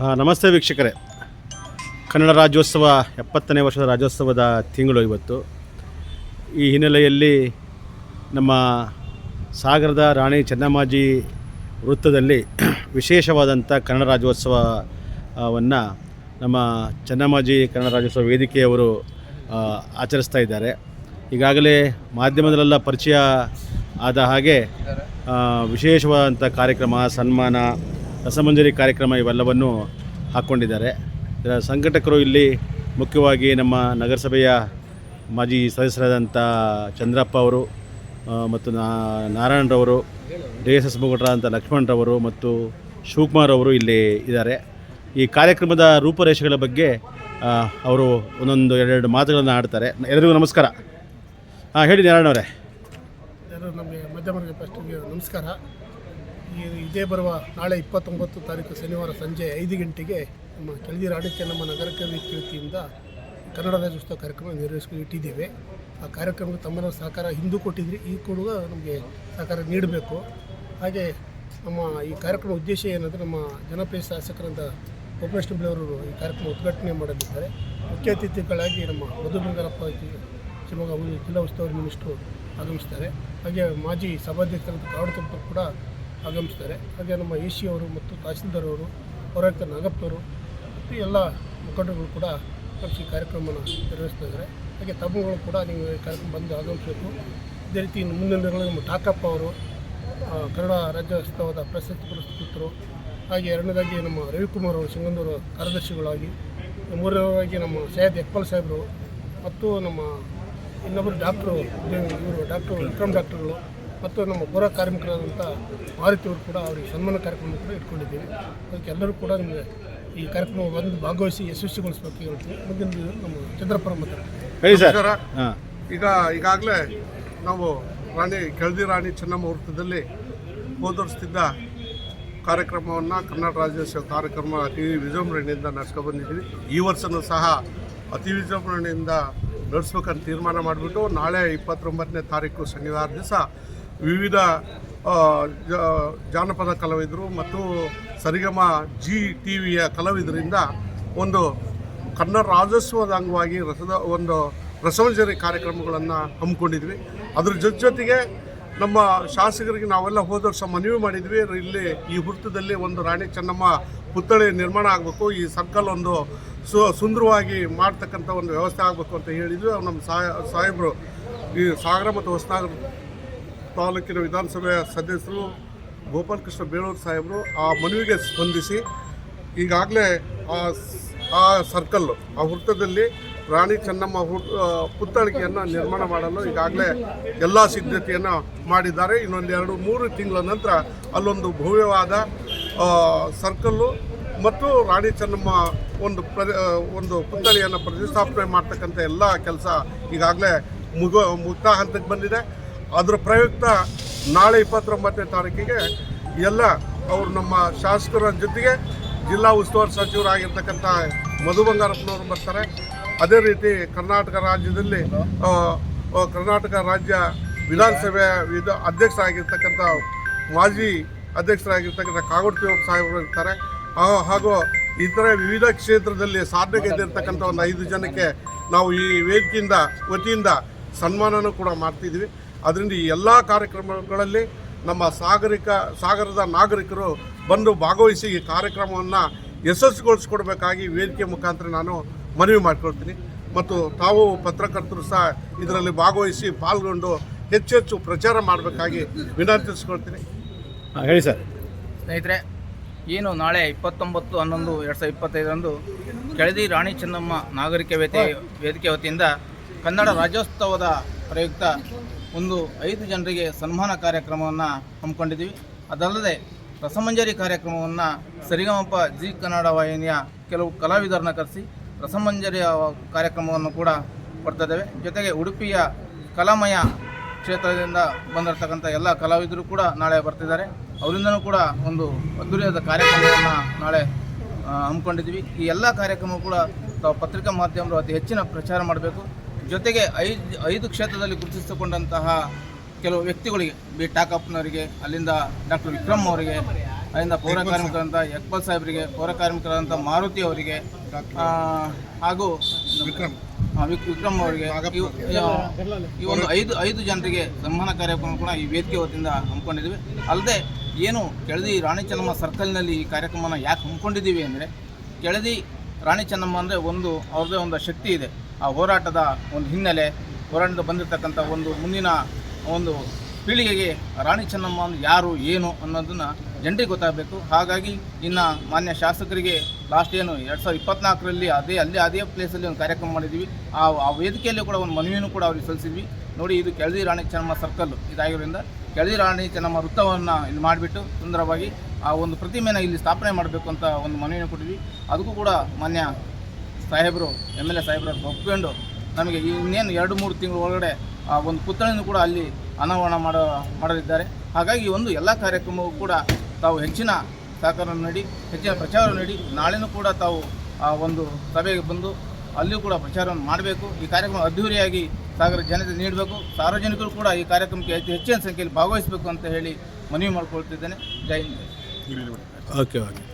ನಮಸ್ತೆ ವೀಕ್ಷಕರೇ. ಕನ್ನಡ ರಾಜ್ಯೋತ್ಸವ ಎಪ್ಪತ್ತನೇ ವರ್ಷದ ರಾಜ್ಯೋತ್ಸವದ ತಿಂಗಳು ಇವತ್ತು. ಈ ಹಿನ್ನೆಲೆಯಲ್ಲಿ ನಮ್ಮ ಸಾಗರದ ರಾಣಿ ಚೆನ್ನಮ್ಮಾಜಿ ವೃತ್ತದಲ್ಲಿ ವಿಶೇಷವಾದಂಥ ಕನ್ನಡ ರಾಜ್ಯೋತ್ಸವವನ್ನು ನಮ್ಮ ಚೆನ್ನಮ್ಮಾಜಿ ಕನ್ನಡ ರಾಜ್ಯೋತ್ಸವ ವೇದಿಕೆಯವರು ಆಚರಿಸ್ತಾ ಇದ್ದಾರೆ. ಈಗಾಗಲೇ ಮಾಧ್ಯಮದಲ್ಲೆಲ್ಲ ಪರಿಚಯ ಆದ ಹಾಗೆ ವಿಶೇಷವಾದಂಥ ಕಾರ್ಯಕ್ರಮ, ಸನ್ಮಾನ ರಸಮಂಜರಿ ಕಾರ್ಯಕ್ರಮ ಇವೆಲ್ಲವನ್ನು ಹಾಕ್ಕೊಂಡಿದ್ದಾರೆ. ಇದರ ಸಂಘಟಕರು ಇಲ್ಲಿ ಮುಖ್ಯವಾಗಿ ನಮ್ಮ ನಗರಸಭೆಯ ಮಾಜಿ ಸದಸ್ಯರಾದಂಥ ಚಂದ್ರಪ್ಪ ಅವರು ಮತ್ತು ನಾರಾಯಣರವರು ಡಿ ಎಸ್ ಎಸ್ ಮುಖಂಡರಾದಂಥ ಲಕ್ಷ್ಮಣರವರು ಮತ್ತು ಶಿವಕುಮಾರ್ ಅವರು ಇಲ್ಲಿ ಇದ್ದಾರೆ. ಈ ಕಾರ್ಯಕ್ರಮದ ರೂಪರೇಷೆಗಳ ಬಗ್ಗೆ ಅವರು ಒಂದೊಂದು ಎರಡೆರಡು ಮಾತುಗಳನ್ನು ಆಡ್ತಾರೆ. ಎಲ್ಲರಿಗೂ ನಮಸ್ಕಾರ. ಹಾಂ ಹೇಳಿ ನಾರಾಯಣ ಅವರೇ. ನಮಗೆ ಮಧ್ಯಮ ನಮಸ್ಕಾರ. ಇದೇ ಬರುವ ನಾಳೆ ಇಪ್ಪತ್ತೊಂಬತ್ತು ತಾರೀಕು ಶನಿವಾರ ಸಂಜೆ ಐದು ಗಂಟೆಗೆ ನಮ್ಮ ಕೆಳದಿ ಚೆನ್ನಮ್ಮ ನಗರ ಕವಿ ವತಿಯಿಂದ ಕನ್ನಡ ರಾಜ್ಯೋತ್ಸವ ಕಾರ್ಯಕ್ರಮ ನೆರವೇರಿಸಿ ಇಟ್ಟಿದ್ದೇವೆ ಆ ಕಾರ್ಯಕ್ರಮಕ್ಕೆ ತಮ್ಮನ ಸಹಕಾರ ಹಿಂದೂ ಕೊಟ್ಟಿದ್ರಿ. ಈ ಕೂಡ ನಮಗೆ ಸಹಕಾರ ನೀಡಬೇಕು. ಹಾಗೆ ನಮ್ಮ ಈ ಕಾರ್ಯಕ್ರಮ ಉದ್ದೇಶ ಏನಂದರೆ ನಮ್ಮ ಜನಪ್ರಿಯ ಶಾಸಕರಂತ ಗೋಪೇಶ್ ಅವರು ಈ ಕಾರ್ಯಕ್ರಮ ಉದ್ಘಾಟನೆ ಮಾಡಲಿದ್ದಾರೆ. ಮುಖ್ಯ ಅತಿಥಿಗಳಾಗಿ ನಮ್ಮ ಮಧು ಬಂಗಾರಪ್ಪ ಶಿವಮೊಗ್ಗ ಜಿಲ್ಲಾ ಉಸ್ತುವಾರಿ ಮಿನಿಸ್ಟ್ರು ಆಗಮಿಸ್ತಾರೆ ಹಾಗೆ ಮಾಜಿ ಸಭಾಧ್ಯಕ್ಷರಾದ ಕಾವಡ್ ಕೂಡ ಆಗಮಿಸ್ತಾರೆ. ಹಾಗೆ ನಮ್ಮ ಎ ಸಿ ಅವರು ಮತ್ತು ತಹಸೀಲ್ದಾರ್ ಅವರು, ಪೌರಾಯುಕ್ತ ನಾಗಪ್ಪನವರು ಮತ್ತು ಎಲ್ಲ ಮುಖಂಡರುಗಳು ಕೂಡ ಈ ಕಾರ್ಯಕ್ರಮವನ್ನು ನಿರ್ವಹಿಸ್ತಾ ಹಾಗೆ ತಮ್ಮಗಳು ಕೂಡ ನೀವು ಈ ಕಾರ್ಯಕ್ರಮ ಬಂದು ಆಗಮಿಸಬೇಕು. ಇದೇ ರೀತಿ ಇನ್ನು ಮುಂದಿನ ದಿನಗಳಲ್ಲಿ ನಮ್ಮ ಠಾಕಪ್ಪ ಅವರು ಕನ್ನಡ ರಾಜ್ಯೋತ್ಸವದ ಪ್ರಶಸ್ತಿ ಪುರಸ್ಕೃತರು, ಹಾಗೆ ಎರಡನೇದಾಗಿ ನಮ್ಮ ರವಿಕುಮಾರ್ ಅವರು, ಸಿಂಗಂದೂರು ಕಾರ್ಯದರ್ಶಿಗಳಾಗಿ, ಮೂರನೇದಾಗಿ ನಮ್ಮ ಸೈಯದ್ ಇಕ್ಬಾಲ್ ಸಾಹೇಬರು, ಮತ್ತು ನಮ್ಮ ಇನ್ನೊಬ್ಬರು ಡಾಕ್ಟ್ರು, ಇವರು ಡಾಕ್ಟ್ರು ವಿಕ್ರಮ್ ಡಾಕ್ಟರ್ಗಳು ಮತ್ತು ನಮ್ಮ ಪೌರ ಕಾರ್ಮಿಕರಾದಂಥ ಮಾರುತಿಯವರು ಕೂಡ ಅವರಿಗೆ ಸನ್ಮಾನ ಕಾರ್ಯಕ್ರಮ ಕೂಡ ಇಟ್ಕೊಂಡಿದ್ದೀವಿ. ಅದಕ್ಕೆ ಎಲ್ಲರೂ ಕೂಡ ನಿಮಗೆ ಈ ಕಾರ್ಯಕ್ರಮ ಬಂದು ಭಾಗವಹಿಸಿ ಯಶಸ್ವಿಗೊಳಿಸಬೇಕು ಹೇಳ್ತೀವಿ. ಮುಂದಿನ ನಮ್ಮ ಚಂದ್ರಪುರ ಸರ್. ಈಗ ಈಗಾಗಲೇ ನಾವು ರಾಣಿ ಕೆಳದಿ ರಾಣಿ ಚೆನ್ನಮ್ಮ ವೃತ್ತದಲ್ಲಿ ಹೋದರ್ಸ್ತಿದ್ದ ಕಾರ್ಯಕ್ರಮವನ್ನು ಕರ್ನಾಟಕ ರಾಜ್ಯೋತ್ಸವ ಕಾರ್ಯಕ್ರಮ ಅತಿ ವಿಜೃಂಭಣೆಯಿಂದ ನಡೆಸ್ಕೊಂಡು ಬಂದಿದ್ದೀವಿ. ಈ ವರ್ಷನೂ ಸಹ ಅತಿ ವಿಜೃಂಭಣೆಯಿಂದ ನಡೆಸ್ಬೇಕಂತ ತೀರ್ಮಾನ ಮಾಡಿಬಿಟ್ಟು ನಾಳೆ ಇಪ್ಪತ್ತೊಂಬತ್ತನೇ ತಾರೀಕು ಶನಿವಾರ ದಿವಸ ವಿವಿಧ ಜಾನಪದ ಕಲಾವಿದರು ಮತ್ತು ಸರಿಗಮ ಜಿ ಟಿ ವಿಯ ಕಲಾವಿದರಿಂದ ಒಂದು ಕನ್ನಡ ರಾಜ್ಯೋತ್ಸವದ ಅಂಗವಾಗಿ ರಸದ, ಒಂದು ರಸವಂಜರಿ ಕಾರ್ಯಕ್ರಮಗಳನ್ನು ಹಮ್ಮಿಕೊಂಡಿದ್ವಿ. ಅದ್ರ ಜೊತೆ ಜೊತೆಗೆ ನಮ್ಮ ಶಾಸಕರಿಗೆ ನಾವೆಲ್ಲ ಹೋದ ವರ್ಷ ಮನವಿ ಮಾಡಿದ್ವಿ. ಇಲ್ಲಿ ಈ ವೃತ್ತದಲ್ಲಿ ಒಂದು ರಾಣಿ ಚೆನ್ನಮ್ಮ ಪುತ್ಥಳಿ ನಿರ್ಮಾಣ ಆಗಬೇಕು. ಈ ಸರ್ಕಲ್ ಒಂದು ಸು, ಸುಂದರವಾಗಿ ಮಾಡ್ತಕ್ಕಂಥ ಒಂದು ವ್ಯವಸ್ಥೆ ಆಗಬೇಕು ಅಂತ ಹೇಳಿದ್ವಿ. ನಮ್ಮ ಸಾಹೇಬರು ಈ ಸಾಗರ ಮತ್ತು ಹೊಸನಗರ ತಾಲೂಕಿನ ವಿಧಾನಸಭೆಯ ಸದಸ್ಯರು ಗೋಪಾಲಕೃಷ್ಣ ಬೇಳೂರು ಸಾಹೇಬರು ಆ ಮನವಿಗೆ ಸ್ಪಂದಿಸಿ ಈಗಾಗಲೇ ಆ ಆ ಸರ್ಕಲ್ಲು ಆ ವೃತ್ತದಲ್ಲಿ ರಾಣಿ ಚೆನ್ನಮ್ಮ ಆ, ನಿರ್ಮಾಣ ಮಾಡಲು ಈಗಾಗಲೇ ಎಲ್ಲ ಸಿದ್ಧತೆಯನ್ನು ಮಾಡಿದ್ದಾರೆ. ಇನ್ನೊಂದು ಎರಡು ಮೂರು ತಿಂಗಳ ನಂತರ ಅಲ್ಲೊಂದು ಭವ್ಯವಾದ ಸರ್ಕಲ್ಲು ಮತ್ತು ರಾಣಿ ಚೆನ್ನಮ್ಮ ಒಂದು ಪ್ರ ಒಂದು ಪುತ್ಥಳಿಯನ್ನು ಪ್ರತಿಷ್ಠಾಪನೆ ಮಾಡ್ತಕ್ಕಂಥ ಎಲ್ಲ ಕೆಲಸ ಈಗಾಗಲೇ ಮುಗ ಮುಕ್ತ ಹಂತಕ್ಕೆ ಬಂದಿದೆ. ಅದರ ಪ್ರಯುಕ್ತ ನಾಳೆ ಇಪ್ಪತ್ತೊಂಬತ್ತನೇ ತಾರೀಕಿಗೆ ಎಲ್ಲ ಅವರು ನಮ್ಮ ಶಾಸಕರ ಜೊತೆಗೆ ಜಿಲ್ಲಾ ಉಸ್ತುವಾರಿ ಸಚಿವರಾಗಿರ್ತಕ್ಕಂಥ ಮಧು ಬಂಗಾರಪ್ಪನವರು ಬರ್ತಾರೆ. ಅದೇ ರೀತಿ ಕರ್ನಾಟಕ ರಾಜ್ಯದಲ್ಲಿ ಕರ್ನಾಟಕ ರಾಜ್ಯ ವಿಧಾನಸಭೆ ವಿಧ ಅಧ್ಯಕ್ಷರಾಗಿರ್ತಕ್ಕಂಥ ಮಾಜಿ ಅಧ್ಯಕ್ಷರಾಗಿರ್ತಕ್ಕಂಥ ಕಾಗೋಡು ಸಾಹೇಬರು ಇರ್ತಾರೆ. ಹಾಗೂ ಇತರೆ ವಿವಿಧ ಕ್ಷೇತ್ರದಲ್ಲಿ ಸಾಧನೆ ಇದ್ದಿರ್ತಕ್ಕಂಥ ಒಂದು ಐದು ಜನಕ್ಕೆ ನಾವು ಈ ವೇದಿಕೆಯಿಂದ, ವತಿಯಿಂದ ಸನ್ಮಾನನೂ ಕೂಡ ಮಾಡ್ತಿದ್ವಿ ಅದರಿಂದ ಈ ಎಲ್ಲ ಕಾರ್ಯಕ್ರಮಗಳಲ್ಲಿ ನಮ್ಮ ಸಾಗರಿಕ ಸಾಗರದ ನಾಗರಿಕರು ಬಂದು ಭಾಗವಹಿಸಿ ಈ ಕಾರ್ಯಕ್ರಮವನ್ನು ಯಶಸ್ವಿಗೊಳಿಸ್ಕೊಡ್ಬೇಕಾಗಿ ವೇದಿಕೆ ಮುಖಾಂತರ ನಾನು ಮನವಿ ಮಾಡ್ಕೊಳ್ತೀನಿ. ಮತ್ತು ತಾವು ಪತ್ರಕರ್ತರು ಸಹ ಇದರಲ್ಲಿ ಭಾಗವಹಿಸಿ ಪಾಲ್ಗೊಂಡು ಹೆಚ್ಚು ಪ್ರಚಾರ ಮಾಡಬೇಕಾಗಿ ವಿನಂತಿಸ್ಕೊಳ್ತೀನಿ. ಹಾಂ ಹೇಳಿ ಸರ್. ಸ್ನೇಹಿತರೆ ಏನು ನಾಳೆ ಇಪ್ಪತ್ತೊಂಬತ್ತು ಹನ್ನೊಂದು ಎರಡು ಸಾವಿರದ ಇಪ್ಪತ್ತೈದರಂದು ಕೆಳದಿ ರಾಣಿ ಚೆನ್ನಮ್ಮ ನಾಗರಿಕ ವೇದಿಕೆ ವೇದಿಕೆ ವತಿಯಿಂದ ಕನ್ನಡ ರಾಜ್ಯೋತ್ಸವದ ಪ್ರಯುಕ್ತ ಒಂದು ಐದು ಜನರಿಗೆ ಸನ್ಮಾನ ಕಾರ್ಯಕ್ರಮವನ್ನು ಹಮ್ಮಿಕೊಂಡಿದ್ದೀವಿ. ಅದಲ್ಲದೆ ರಸಮಂಜರಿ ಕಾರ್ಯಕ್ರಮವನ್ನು ಸರಿಗಮಪ ಜಿ ಕನ್ನಡ ವಾಹಿನಿಯ ಕೆಲವು ಕಲಾವಿದರನ್ನ ಕರೆಸಿ ರಸಮಂಜರಿಯ ಕಾರ್ಯಕ್ರಮವನ್ನು ಕೂಡ ಕೊಡ್ತಾ ಜೊತೆಗೆ ಉಡುಪಿಯ ಕಲಾಮಯ ಕ್ಷೇತ್ರದಿಂದ ಬಂದಿರತಕ್ಕಂಥ ಎಲ್ಲ ಕಲಾವಿದರು ಕೂಡ ನಾಳೆ ಬರ್ತಿದ್ದಾರೆ. ಅವರಿಂದನೂ ಕೂಡ ಒಂದು ಅದ್ದೂರಿಯಾದ ಕಾರ್ಯಕ್ರಮವನ್ನು ನಾಳೆ ಹಮ್ಮಿಕೊಂಡಿದ್ದೀವಿ. ಈ ಎಲ್ಲ ಕಾರ್ಯಕ್ರಮ ಕೂಡ ತಾವು ಪತ್ರಿಕಾ ಮಾಧ್ಯಮರು ಅತಿ ಹೆಚ್ಚಿನ ಪ್ರಚಾರ ಮಾಡಬೇಕು. ಜೊತೆಗೆ ಐದು ಐದು ಕ್ಷೇತ್ರದಲ್ಲಿ ಗುರುತಿಸಿಕೊಂಡಂತಹ ಕೆಲವು ವ್ಯಕ್ತಿಗಳಿಗೆ ಬಿ ಟಾಕಪ್ಪನವರಿಗೆ ಅಲ್ಲಿಂದ ಡಾಕ್ಟರ್ ವಿಕ್ರಮ್ ಅವರಿಗೆ ಅಲ್ಲಿಂದ ಪೌರ ಕಾರ್ಮಿಕರಂಥ ಯಕ್ಬಲ್ ಸಾಹೇಬರಿಗೆ ಪೌರ ಕಾರ್ಮಿಕರಾದಂಥ ಮಾರುತಿ ಅವರಿಗೆ ಹಾಗೂ ವಿಕ್ರಮ್. ವಿಕ್- ವಿಕ್ರಮ್ ಅವರಿಗೆ ಈ ಒಂದು ಐದು ಐದು ಜನರಿಗೆ ಸನ್ಮಾನ ಕಾರ್ಯಕ್ರಮ ಕೂಡ ಈ ವೇದಿಕೆ ವತಿಯಿಂದ ಹಮ್ಮಿಕೊಂಡಿದ್ದೀವಿ. ಅಲ್ಲದೆ ಏನು ಕೆಳದಿ ರಾಣಿ ಚೆನ್ನಮ್ಮ ಸರ್ಕಲ್ನಲ್ಲಿ ಈ ಕಾರ್ಯಕ್ರಮನ ಯಾಕೆ ಹಮ್ಮಿಕೊಂಡಿದ್ದೀವಿ ಅಂದರೆ ಕೆಳದಿ ರಾಣಿ ಚೆನ್ನಮ್ಮ ಅಂದರೆ ಒಂದು ಅವ್ರದ್ದೇ ಒಂದು ಶಕ್ತಿ ಇದೆ. ಆ ಹೋರಾಟದ ಒಂದು ಹಿನ್ನೆಲೆ ಹೋರಾಟದ ಬಂದಿರತಕ್ಕಂಥ ಒಂದು ಮುಂದಿನ ಒಂದು ಪೀಳಿಗೆಗೆ ರಾಣಿ ಚೆನ್ನಮ್ಮ ಯಾರು, ಏನು ಅನ್ನೋದನ್ನು ಜನರಿಗೆ ಗೊತ್ತಾಗಬೇಕು. ಹಾಗಾಗಿ ಇನ್ನು ಮಾನ್ಯ ಶಾಸಕರಿಗೆ ಲಾಸ್ಟ್ ಏನು ಎರಡು ಸಾವಿರದ ಇಪ್ಪತ್ನಾಲ್ಕರಲ್ಲಿ ಅದೇ, ಅಲ್ಲೇ ಅದೇ ಪ್ಲೇಸಲ್ಲಿ ಒಂದು ಕಾರ್ಯಕ್ರಮ ಮಾಡಿದ್ವಿ. ಆ ಆ ವೇದಿಕೆಯಲ್ಲಿ ಕೂಡ ಒಂದು ಮನವಿಯನ್ನು ಕೂಡ ಅವ್ರಿಗೆ ಸಲ್ಲಿಸಿದ್ವಿ. ನೋಡಿ, ಇದು ಕೆಳದಿ ರಾಣಿ ಚೆನ್ನಮ್ಮ ಸರ್ಕಲ್ ಇದಾಗಿರೋದ್ರಿಂದ ಕೆಳದಿ ರಾಣಿ ಚೆನ್ನಮ್ಮ ವೃತ್ತವನ್ನು ಇಲ್ಲಿ ಮಾಡಿಬಿಟ್ಟು ಸುಂದರವಾಗಿ ಆ ಒಂದು ಪ್ರತಿಮೆನ ಇಲ್ಲಿ ಸ್ಥಾಪನೆ ಮಾಡಬೇಕು ಅಂತ ಒಂದು ಮನವಿಯನ್ನು ಕೊಟ್ಟಿದ್ವಿ. ಅದಕ್ಕೂ ಕೂಡ ಮಾನ್ಯ ಸಾಹೇಬರು ಎಂ ಎಲ್ ಎ ಸಾಹೇಬರು ಒಪ್ಕೊಂಡು ನಮಗೆ ಇನ್ನೇನು ಎರಡು ಮೂರು ತಿಂಗಳ ಒಳಗಡೆ ಆ ಒಂದು ಪುತ್ಥಳಿನೂ ಕೂಡ ಅಲ್ಲಿ ಅನಾವರಣ ಮಾಡೋ ಮಾಡಲಿದ್ದಾರೆ. ಹಾಗಾಗಿ ಒಂದು ಎಲ್ಲ ಕಾರ್ಯಕ್ರಮವೂ ಕೂಡ ತಾವು ಹೆಚ್ಚಿನ ಸಹಕಾರ ನೀಡಿ ಹೆಚ್ಚಿನ ಪ್ರಚಾರ ನೀಡಿ ನಾಳೆನೂ ಕೂಡ ತಾವು ಆ ಒಂದು ಸಭೆಗೆ ಬಂದು ಅಲ್ಲಿಯೂ ಕೂಡ ಪ್ರಚಾರವನ್ನು ಮಾಡಬೇಕು. ಈ ಕಾರ್ಯಕ್ರಮ ಅದ್ಧೂರಿಯಾಗಿ ಸಾಗರ ಜನತೆ ನೀಡಬೇಕು. ಸಾರ್ವಜನಿಕರು ಕೂಡ ಈ ಕಾರ್ಯಕ್ರಮಕ್ಕೆ ಹೆಚ್ಚು ಹೆಚ್ಚಿನ ಸಂಖ್ಯೆಯಲ್ಲಿ ಭಾಗವಹಿಸಬೇಕು ಅಂತ ಹೇಳಿ ಮನವಿ ಮಾಡಿಕೊಳ್ತಿದ್ದೇನೆ. ಜೈ ಹಿಂದ್. Okay okay.